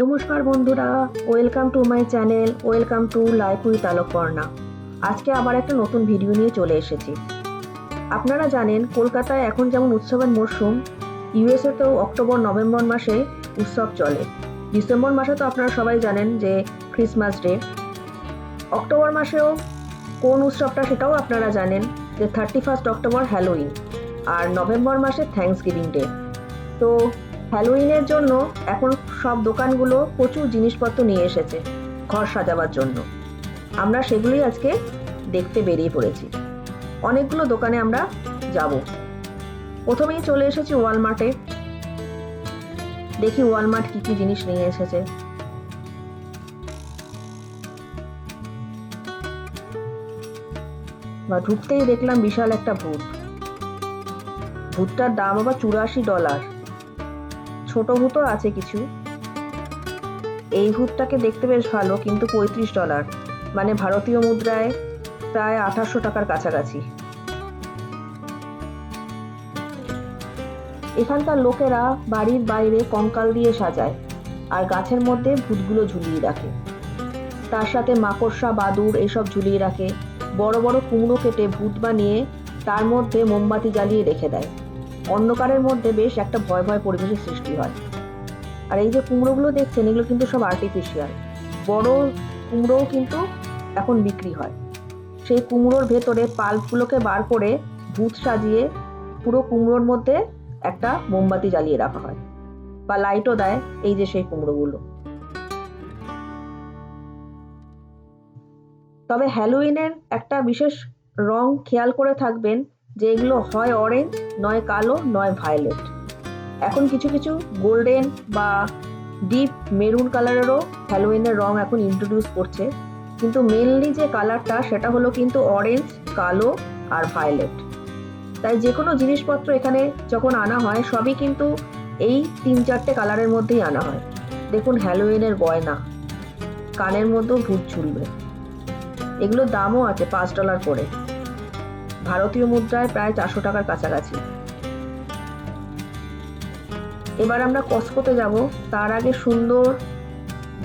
নমস্কার বন্ধুরা, welcome to my channel, welcome to life with Alokparna আজকে আবার একটা নতুন ভিডিও নিয়ে চলে এসেছি। আপনারা জানেন, কলকাতায় এখন যেমন উৎসবের মরশুম ইউএসএতেও অক্টোবর, নভেম্বর মাসে উৎসব চলে। ডিসেম্বর মাসে তো আপনারা সবাই জানেন যে ক্রিসমাস ডে। অক্টোবর মাসেও কোন উৎসবটা সেটাও আপনারা জানেন যে থার্টি ফার্স্ট অক্টোবর হ্যালোইন, আর নভেম্বর মাসে থ্যাঙ্কস গিভিং ডে। তো হ্যালোইনের জন্য এখন সব দোকানগুলো প্রচুর জিনিসপত্র নিয়ে এসেছে, ঘর সাজাবার জন্য। আমরা সেগুলোই আজকে দেখতে বেরিয়ে পড়েছি। অনেকগুলো দোকানে আমরা যাব। প্রথমেই চলে এসেছি ওয়ালমার্টে দেখি ওয়ালমার্ট কি কি জিনিস নিয়ে এসেছে। বা ঢুকতেই দেখলাম বিশাল একটা ভূত। ভূতটার দাম আবার চুরাশি ডলার। ছোট ভূতও আছে কিছু। এই ভূতটাকে দেখতে বেশ ভালো, কিন্তু পঁয়ত্রিশ ডলার। মানে ভারতীয় মুদ্রায় প্রায় আঠাশশো টাকার কাছাকাছি। এখানকার লোকেরা বাড়ির বাইরে কঙ্কাল দিয়ে সাজায় আর গাছের মধ্যে ভূতগুলো ঝুলিয়ে রাখে। তার সাথে মাকড়সা বাদুর এসব ঝুলিয়ে রাখে। বড় বড় কুমড়ো কেটে ভূত বানিয়ে তার মধ্যে মোমবাতি জ্বালিয়ে রেখে দেয়। অন্ধকারের মধ্যে বেশ একটা ভয় ভয় পরিবেশের সৃষ্টি হয়। আর এই যে কুমড়োগুলো দেখছেন, এগুলো কিন্তু সব আর্টিফিশিয়াল বড় কুমড়োও কিন্তু এখন বিক্রি হয়। সেই কুমড়োর ভেতরে পাল্পগুলোকে বার করে ভূত সাজিয়ে পুরো কুমড়োর মধ্যে একটা মোমবাতি জ্বালিয়ে রাখা হয় বা লাইটও দেয় এই যে সেই কুমড়োগুলো। তবে হ্যালোইনের একটা বিশেষ রং খেয়াল করে থাকবেন যে এগুলো হয় অরেঞ্জ নয় কালো, নয় ভায়োলেট এখন কিছু কিছু গোল্ডেন বা ডিপ মেরুন কালারেরও হ্যালোইনের রং এখন ইন্ট্রোডিউস করছে। কিন্তু মেনলি যে কালারটা সেটা হলো কিন্তু অরেঞ্জ কালো আর ভায়োলেট তাই যে কোনো জিনিসপত্র এখানে যখন আনা হয়, সবই কিন্তু এই তিন চারটে কালারের মধ্যেই আনা হয়। দেখুন হ্যালোইনের গয়না, কানের মধ্যেও ভূত ঝুলবে। এগুলোর দামও আছে পাঁচ ডলার করে। ভারতীয় মুদ্রায় প্রায় চারশো টাকার কাছাকাছি। এবার আমরা কসকোতে যাব। তার আগে সুন্দর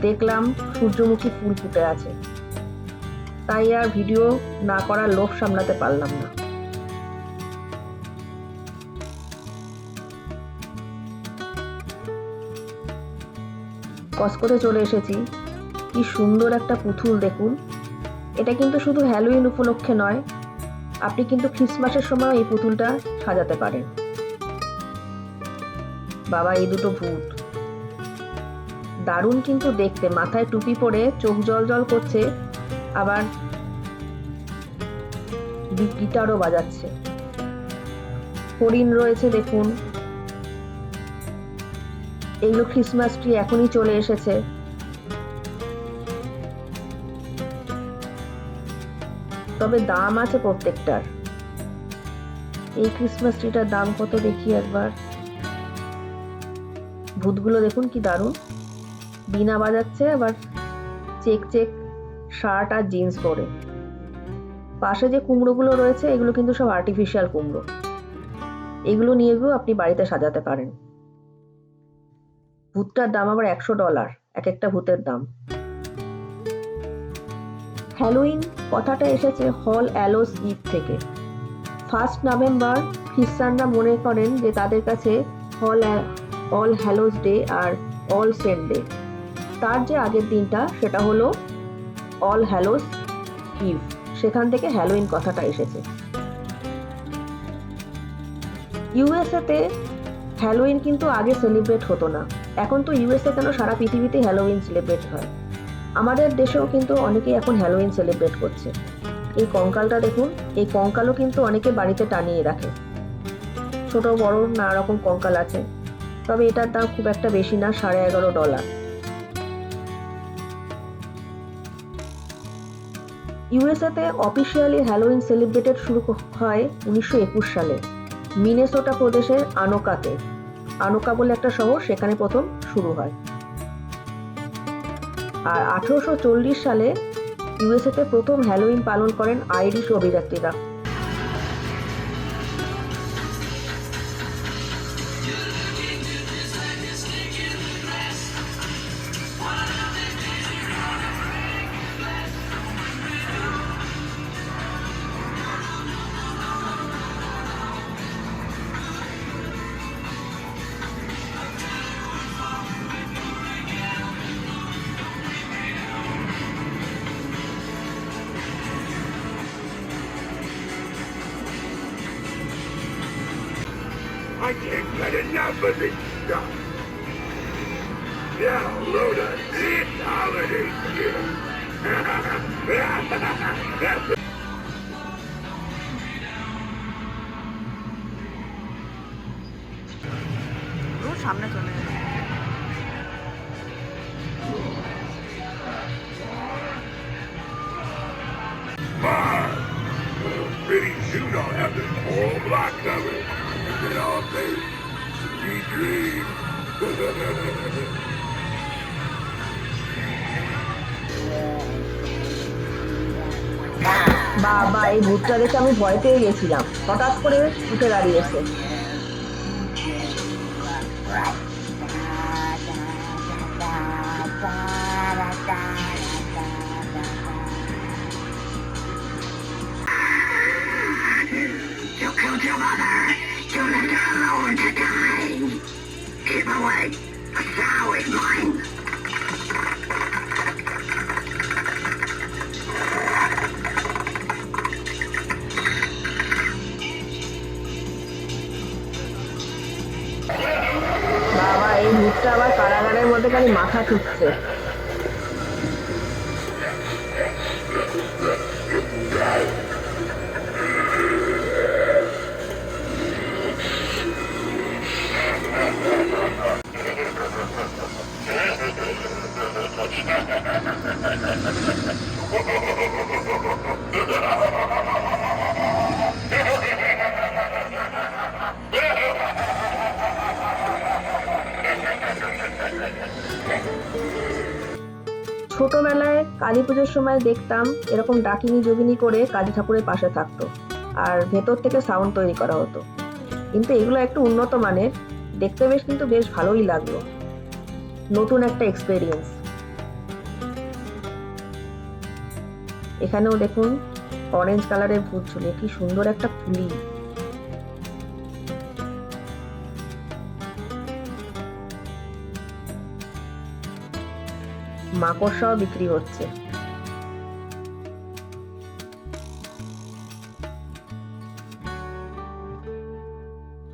দেখলাম সূর্যমুখী ফুল ফুটে আছে। তাই আর ভিডিও না করার লোভ সামলাতে পারলাম না। কসকোতে চলে এসেছি। কি সুন্দর একটা পুতুল দেখুন। এটা কিন্তু শুধু হ্যালোইন উপলক্ষে নয় আপনি কিন্তু খ্রিসমাসের সময় এই পুতুলটা সাজাতে পারেন। বাবা, এই দুটো ভূত। দারুণ কিন্তু দেখতে, মাথায় টুপি পরে চোখ জল জল করছে, আবার গিটারও বাজাচ্ছে। হরিণ রয়েছে, দেখুন। এগুলো খ্রিসমাস ট্রি এখনই চলে এসেছে। তবে দাম আছে প্রত্যেকটার। এই ক্রিসমাস ট্রিটার দাম কত দেখি একবার। ভূতগুলো দেখুন কি দারুণ। বিনা বাজাচ্ছে, আবার চেক চেক শার্ট আর জিন্স পরে। পাশে যে কুমড়োগুলো রয়েছে, এগুলো কিন্তু সব আর্টিফিশিয়াল কুমড়ো। এগুলো নিয়ে গিয়েও আপনি বাড়িতে সাজাতে পারেন। ভূতটার দাম আবার একশো ডলার এক একটা ভূতের দাম। হ্যালোইন কথাটা এসেছে হল অ্যালোস ইভ থেকে। ফার্স্ট নভেম্বর খ্রিস্টানরা মনে করেন যে তাদের কাছে হল অল হ্যালোস ডে আর অল সেন্ট ডে। তার যে আগের দিনটা সেটা হলো অল হ্যালোস ইভ। সেখান থেকে হ্যালোইন কথাটা এসেছে। ইউএসএতে হ্যালোইন কিন্তু আগে সেলিব্রেট হতো না। এখন তো ইউএসএ কেন সারা পৃথিবীতে হ্যালোইন সেলিব্রেট হয়? আমাদের দেশেও কিন্তু অনেকেই এখন হ্যালোইন সেলিব্রেট করছে। এই কঙ্কালটা দেখুন, এই কঙ্কালও কিন্তু অনেকে বাড়িতে টানিয়ে রাখে। ছোট, বড় নানা রকম কঙ্কাল আছে, তবে এটার দাম খুব একটা বেশি না, সাড়ে এগারো ডলার ইউএসএতে অফিসিয়ালি হ্যালোইন সেলিব্রেটেড শুরু হয় উনিশশো একুশ সালে। মিনেসোটা প্রদেশের আনোকাতে আনোকা বলে একটা শহর, সেখানে প্রথম শুরু হয়। আর আঠেরোশো চল্লিশ সালে ইউএসএতে প্রথম হ্যালোইন পালন করেন আইরিশ অভিযাত্রীরা I can't get enough of this stuff. Now, Luna, it's holiday season. ও সামনে চলে এলো Pretty soon I'll have this whole block covered. Sweet dreams. বাবা এই ভূতটা দেখে আমি ভয় পেয়ে গেছিলাম হঠাৎ করে উঠে দাঁড়িয়েছে খালি মাথা ঠুকছে। ছোটবেলায় কালী পুজোর সময় দেখতাম এরকম ডাকিনি যোগিনী করে কালী ঠাকুরের পাশে থাকতো আর ভেতর থেকে সাউন্ড তৈরি করা হতো। কিন্তু এগুলো একটু উন্নত মানের, দেখতে বেশ কিন্তু বেশ ভালোই লাগল। নতুন একটা এক্সপেরিয়েন্স এখানেও দেখুন অরেঞ্জ কালারের ভূত ঝুলিয়ে কি সুন্দর একটা ফুলি মাকড়সাও বিক্রি হচ্ছে।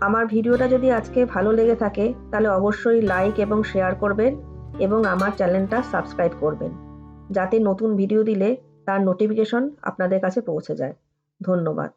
আমার ভিডিওটা যদি আজকে ভালো লেগে থাকে, তাহলে অবশ্যই লাইক এবং শেয়ার করবেন এবং আমার চ্যানেলটা সাবস্ক্রাইব করবেন, যাতে নতুন ভিডিও দিলে তার নোটিফিকেশন আপনাদের কাছে পৌঁছে যায়। ধন্যবাদ।